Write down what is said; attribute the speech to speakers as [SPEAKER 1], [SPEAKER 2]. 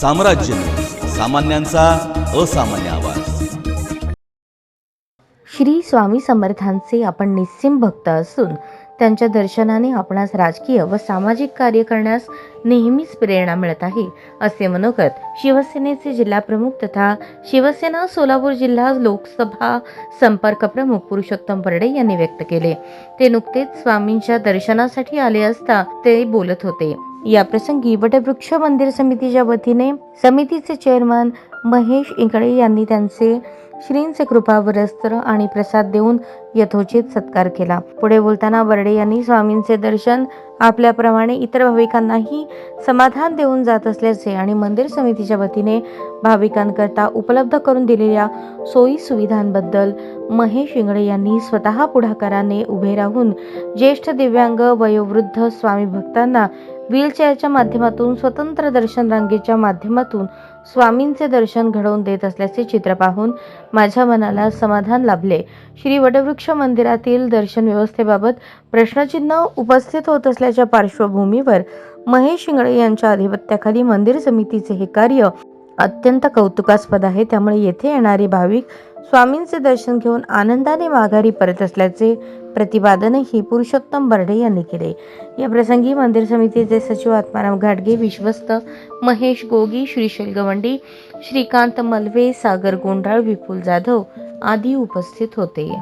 [SPEAKER 1] साम्राज्य. सामान्यांचा असामान्य आवाज.
[SPEAKER 2] श्री स्वामी समर्थांचे आपण निस्सिम भक्त असून त्यांच्या दर्शनाने आपणास राजकीय व सामाजिक कार्य करण्यास नेहमीच प्रेरणा मिळत आहे असे मनोगत शिवसेनेचे जिल्हाप्रमुख तथा शिवसेना सोलापूर जिल्हा लोकसभा संपर्क प्रमुख पुरुषोत्तम बर्डे यांनी व्यक्त केले. ते नुकतेच स्वामींच्या दर्शनासाठी आले असता ते बोलत होते. या प्रसंगी वटवृक्ष मंदिर समितीच्या वतीने समितीचे चेअरमन महेश इंगळे यांनी त्यांचे श्रींचे कृपा वस्त्र आणि प्रसाद देऊन यथोचित सत्कार केला. पुढे बोलताना बर्डे यांनी स्वामींचे दर्शन आपल्याप्रमाणे इतर भाविकांनाही समाधान देऊन जात असल्याचे आणि मंदिर समितीच्या वतीने भाविकांकरता उपलब्ध करून दिलेल्या सोयी सुविधांबद्दल महेश इंगळे यांनी स्वतः पुढाकाराने उभे राहून ज्येष्ठ दिव्यांग वयोवृद्ध स्वामी भक्तांना व्हीलचेअरच्या माध्यमातून स्वतंत्र दर्शन रांगेच्या माध्यमातून स्वामींचे दर्शन घडवून देत असल्याचे चित्र पाहून माझ्या मनाला समाधान लाभले. श्री वटवृक्ष मंदिरातील दर्शन व्यवस्थेबाबत प्रश्नचिन्ह उपस्थित होत असल्याच्या पार्श्वभूमीवर महेश शिंगळे यांच्या अधिपत्याखाली मंदिर समितीचे हे कार्य अत्यंत कौतुकास्पद आहे. त्यामुळे येथे येणारे भाविक स्वामींचे दर्शन घेऊन आनंदाने माघारी परत असल्याचे प्रतिपादनही पुरुषोत्तम बर्डे यांनी केले. या प्रसंगी मंदिर समितीचे सचिव आत्माराम घाटगे विश्वस्त महेश गोगी श्रीशैल गवंडी श्रीकांत मलवे सागर गोंडाळ विपुल जाधव आदी उपस्थित होते.